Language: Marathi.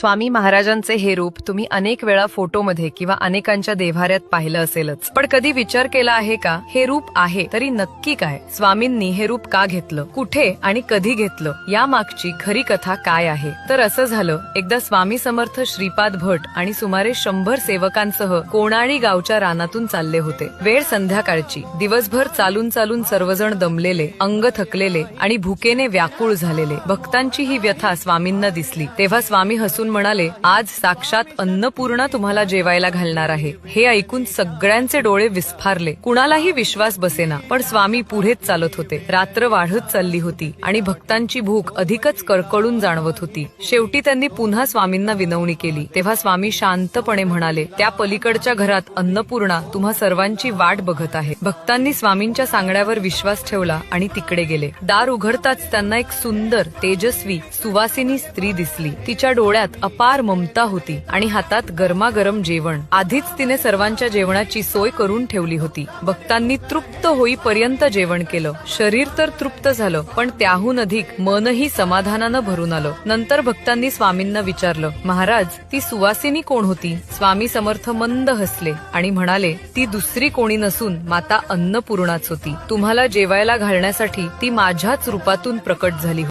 स्वामी महाराजांचे हे रूप तुम्ही अनेक वेळा फोटोमध्ये किंवा अनेकांच्या देव्हाऱ्यात पाहिलं असेलच. पण कधी विचार केला आहे का? हे रूप आहे तरी नक्की काय? स्वामींनी हे रूप का घेतलं? कुठे आणि कधी घेतलं? या मागची खरी कथा काय आहे? तर असं झालं एकदा स्वामी समर्थ श्रीपाद भट आणि सुमारे शंभर सेवकांसह कोणाळी गावच्या रानातून चालले होते. वेळ संध्याकाळची. दिवसभर चालून चालून सर्वजण दमलेले अंग थकलेले आणि भुकेने व्याकुळ झालेले. भक्तांची ही व्यथा स्वामींना दिसली. तेव्हा स्वामी हसून म्हणाले आज साक्षात अन्नपूर्णा तुम्हाला जेवायला घालणार आहे. हे ऐकून सगळ्यांचे डोळे विस्फारले. कुणालाही विश्वास बसेना पण स्वामी पुढेच चालत होते. रात्र वाढत चालली होती आणि भक्तांची भूक अधिकच कळकळून जाणवत होती. शेवटी त्यांनी पुन्हा स्वामींना विनवणी केली. तेव्हा स्वामी शांतपणे म्हणाले त्या पलीकडच्या घरात अन्नपूर्णा तुम्हा सर्वांची वाट बघत आहे. भक्तांनी स्वामींच्या सांगण्यावर विश्वास ठेवला आणि तिकडे गेले. दार उघडताच त्यांना एक सुंदर तेजस्वी सुवासिनी स्त्री दिसली. तिच्या डोळ्यात अपार ममता होती आणि हातात गरमागरम जेवण. आधीच तिने सर्वांच्या जेवणाची सोय करून ठेवली होती. भक्तांनी तृप्त होईपर्यंत जेवण केलं. शरीर तर तृप्त झालं पण त्याहून अधिक मनही समाधानानं भरून आलं. नंतर भक्तांनी स्वामींना विचारलं महाराज ती सुवासिनी कोण होती? स्वामी समर्थ मंद हसले आणि म्हणाले ती दुसरी कोणी नसून माता अन्नपूर्णाच होती. तुम्हाला जेवायला घालण्यासाठी ती माझ्याच रूपातून प्रकट झाली